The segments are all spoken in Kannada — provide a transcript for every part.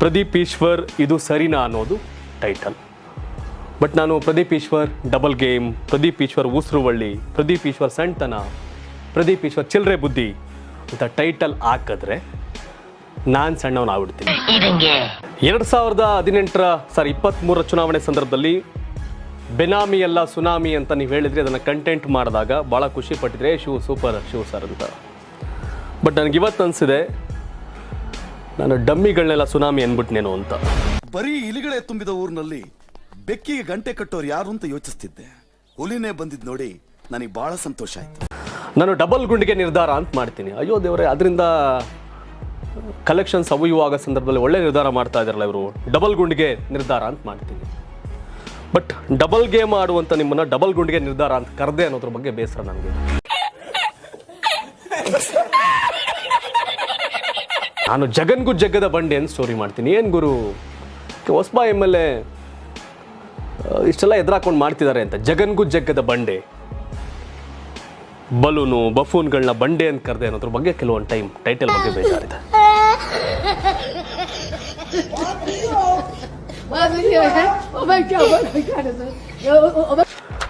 ಪ್ರದೀಪ್ ಈಶ್ವರ್ ಇದು ಸರಿನಾ ಅನ್ನೋದು ಟೈಟಲ್ ಬಟ್ ನಾನು ಪ್ರದೀಪ್ ಈಶ್ವರ್ ಡಬಲ್ ಗೇಮ್ ಪ್ರದೀಪ್ ಈಶ್ವರ್ ಉಸ್ರುವಳ್ಳಿ ಪ್ರದೀಪ್ ಈಶ್ವರ್ ಸಣ್ತನ ಪ್ರದೀಪ್ ಈಶ್ವರ್ ಚಿಲ್ಲರೆ ಬುದ್ಧಿ ಅಂತ ಟೈಟಲ್ ಹಾಕಿದ್ರೆ ನಾನು ಸಣ್ಣವನಾಗ್ಬಿಡ್ತೀನಿ ಎರಡು ಸಾವಿರದ ಹದಿನೆಂಟರ ಸಾರಿ ಇಪ್ಪತ್ತ್ಮೂರರ ಚುನಾವಣೆ ಸಂದರ್ಭದಲ್ಲಿ ಬೆನಾಮಿ ಅಲ್ಲ ಸುನಾಮಿ ಅಂತ ನೀವು ಹೇಳಿದ್ರಿ ಅದನ್ನು ಕಂಟೆಂಟ್ ಮಾಡಿದಾಗ ಭಾಳ ಖುಷಿ ಪಟ್ಟಿದ್ರೆ ಶಿವ ಸೂಪರ್ ಶಿವ ಸರ್ ಅಂತ. ಬಟ್ ನನಗೆ ಇವತ್ತು ಅನಿಸಿದೆ ನಾನು ಡಮ್ಮಿಗಳನ್ನೆಲ್ಲ ಸುನಾಮಿ ಅನ್ಬಿಟ್ನೇನು ಅಂತ. ಬರೀ ಇಲಿಗಳೇ ತುಂಬಿದ ಊರಿನಲ್ಲಿ ಬೆಕ್ಕಿಗೆ ಗಂಟೆ ಕಟ್ಟೋರು ಯಾರು ಅಂತ ಯೋಚಿಸ್ತಿದ್ದೆ. ಹುಲಿನೇ ಬಂದಿದ್ ನೋಡಿ ನನಗೆ ಬಹಳ ಸಂತೋಷ ಆಯ್ತು. ನಾನು ಡಬಲ್ ಗುಂಡಿಗೆ ನಿರ್ಧಾರ ಅಂತ ಮಾಡ್ತೀನಿ. ಅಯ್ಯೋ ದೇವರೇ ಅದರಿಂದ ಕಲೆಕ್ಷನ್ ಸವಿಯುವಾಗ ಸಂದರ್ಭದಲ್ಲಿ ಒಳ್ಳೆ ನಿರ್ಧಾರ ಮಾಡ್ತಾ ಇದ್ದಾರಲ್ಲ ಇವರು. ಡಬಲ್ ಗುಂಡಿಗೆ ನಿರ್ಧಾರ ಅಂತ ಮಾಡ್ತೀನಿ. ಬಟ್ ಡಬಲ್ ಗೇಮ್ ಆಡುವಂಥ ನಿಮ್ಮನ್ನ ಡಬಲ್ ಗುಂಡಿಗೆ ನಿರ್ಧಾರ ಅಂತ ಕರೆದೆ ಅನ್ನೋದ್ರ ಬಗ್ಗೆ ಬೇಸರ ನನಗೆ ನಾನು ಜಗನ್ಗೂ ಜಗ್ಗದ ಬಂಡೆ ಅಂತ ಸ್ಟೋರಿ ಮಾಡ್ತೀನಿ. ಏನು ಗುರು? ಹೊಸಬಾ ಎಂ ಎಲ್ ಎ ಇಷ್ಟೆಲ್ಲ ಎದುರಾಕೊಂಡು ಮಾಡ್ತಿದ್ದಾರೆ ಅಂತ. ಜಗನ್ಗೂ ಜಗ್ಗದ ಬಂಡೆ. ಬಲೂನು, ಬಫೂನ್ಗಳನ್ನ ಬಂಡೆ ಅಂತ ಕರೆದೆ ಅನ್ನೋದ್ರ ಬಗ್ಗೆ ಕೆಲವೊಂದು ಟೈಮ್ ಟೈಟಲ್ ಬಗ್ಗೆ ಬೇಜಾರಿದೆ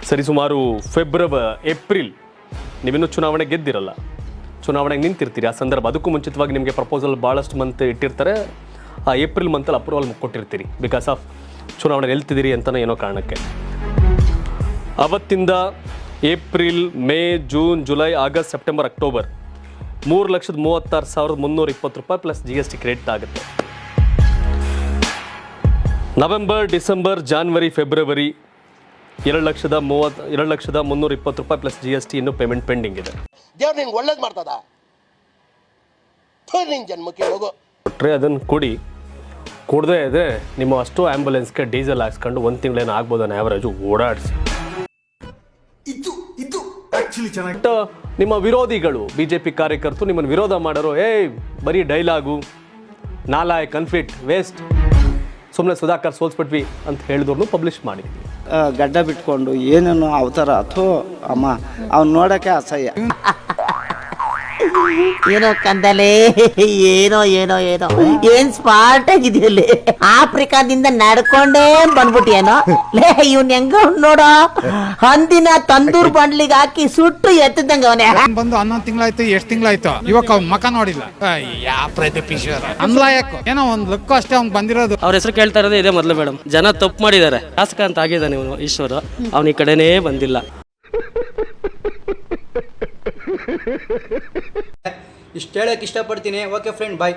ಸರಿ, ಸುಮಾರು ಫೆಬ್ರವರಿ ಏಪ್ರಿಲ್ ನೀವಿನ್ನೂ ಚುನಾವಣೆ ಗೆದ್ದಿರಲ್ಲ. ಚುನಾವಣೆಗೆ ನಿಂತಿರ್ತೀರಿ? ಆ ಸಂದರ್ಭ. ಅದಕ್ಕೂ ಮುಂಚಿತವಾಗಿ ನಿಮಗೆ ಪ್ರಪೋಸಲ್ ಭಾಳಷ್ಟು ಮಂತ್ ಇಟ್ಟಿರ್ತಾರೆ. ಆ ಏಪ್ರಿಲ್ ಮಂತಲ್ಲಿ ಅಪ್ರೂವಲ್ ಕೊಟ್ಟಿರ್ತೀರಿ. ಬಿಕಾಸ್ ಆಫ್ ಚುನಾವಣೆ ನಿಲ್ತಿದ್ದೀರಿ ಅಂತಲೇ ಏನೋ ಕಾರಣಕ್ಕೆ. ಅವತ್ತಿಂದ April, May, June, July, August, September, October ಮೂರು ಲಕ್ಷದ ಮೂವತ್ತಾರು ಸಾವಿರದ ಮುನ್ನೂರ ಇಪ್ಪತ್ತು ರೂಪಾಯಿ plus G S T credit ಆಗುತ್ತೆ. ನವೆಂಬರ್, ಡಿಸೆಂಬರ್, ಜಾನ್ವರಿ, ಫೆಬ್ರವರಿ ಎರಡು ಲಕ್ಷದ ಮೂವತ್ತು, ಎರಡು ಲಕ್ಷದ ಮುನ್ನೂರ ಇಪ್ಪತ್ತು ರೂಪಾಯಿ ಪ್ಲಸ್ ಜಿ ಎಸ್ ಟಿ ಇನ್ನೂ ಪೇಮೆಂಟ್ ಪೆಂಡಿಂಗ್ ಇದೆ. ದೇವ್ರು ನಿಂಗೆ ಒಳ್ಳೇದು ಮಾಡ್ತದ? ನಿನ್ ಜನ್ಮಕ್ಕೆ ಹೋಗು. ಕೊಟ್ಟರೆ ಅದನ್ನು ಕೊಡಿ. ಕೊಡದೇ ಇದ್ರೆ ನಿಮ್ಮ ಅಷ್ಟು ಆ್ಯಂಬುಲೆನ್ಸ್ಗೆ ಡೀಸೆಲ್ ಹಾಕ್ಸ್ಕೊಂಡು ಒಂದು ತಿಂಗಳೇನು ಆಗ್ಬೋದು ಅನ್ನೋ ಆ್ಯಾವ್ರೇಜು ಓಡಾಡಿಸಿ. ಇದು ಇದು ಆ್ಯಕ್ಚುಲಿ ಚೆನ್ನಾಗಿ ನಿಮ್ಮ ವಿರೋಧಿಗಳು ಬಿ ಜೆ ಪಿ ಕಾರ್ಯಕರ್ತರು ನಿಮ್ಮನ್ನು ವಿರೋಧ ಮಾಡೋರು ಏಯ್ ಬರೀ ಡೈಲಾಗು ನಾಲಾಯ್ ಕನ್ಫ್ಲಿಕ್ಟ್ ವೇಸ್ಟ್. ಸುಮ್ಮನೆ ಸುಧಾಕರ್ ಸೋಲ್ಸ್ಬಿಟ್ವಿ ಅಂತ ಹೇಳಿದ್ರು ಪಬ್ಲಿಷ್ ಮಾಡಿ ಗಡ್ಡ ಬಿಟ್ಕೊಂಡು ಏನೇನು ಅವತಾರ ಅಥೋ ಅಮ್ಮ ಅವ್ನು ನೋಡಕ್ಕೆ ಅಸಹ್ಯ. ಏನೋ ಕಂದಲೆ ಏನೋ ಏನೋ ಏನೋ. ಏನ್ ಸ್ಮಾರ್ಟ್ ಆಗಿದೆಯಲ್ಲಿ ಆಫ್ರಿಕಾದಿಂದ ನಡ್ಕೊಂಡೇ ಬಂದ್ಬಿಟ್ಟಿಯೇನೋ? ಲೇ ಇವನ್ ಹೆಂಗ ನೋಡೋ? ಹಂದಿನ ತಂದೂರ್ ಬಂಡ್ಲಿಗೆ ಹಾಕಿ ಸುಟ್ಟು ಎತ್ತದಂಗ ಅವನೇ. ನಾನ್ ಬಂದು ಹನ್ನೊಂದು ತಿಂಗಳಾಯ್ತು ಎಷ್ಟ್ ತಿಂಗಳಾಯ್ತು? ಇವಾಗ ಅವ್ನ್ ಮಕ ನೋಡಿಲ್ಲ. ಅಯ್ಯ ಪ್ರದೀಪ್ ಈಶ್ವರ. ಅನ್ಲಾಯಕ್. ಏನೋ ಒಂದ್ ಲುಕ್ ಅಷ್ಟೇ ಅವ್ನ್ ಬಂದಿರೋದು. ಅವ್ರ ಹೆಸರು ಕೇಳ್ತಾ ಇರೋದೇ ಇದೆ ಮೊದಲು ಮೇಡಮ್ ಜನ ತಪ್ಪು ಮಾಡಿದ್ದಾರೆ. ಶಾಸಕ ಅಂತ ಆಗಿದ್ದಾನೆ ಇವನು ಈಶ್ವರ. ಅವನ ಈ ಕಡೆನೇ ಬಂದಿಲ್ಲ. ಇಷ್ಟು ಹೇಳಕ್ಕೆ ಇಷ್ಟಪಡ್ತೀನಿ. Okay friend bye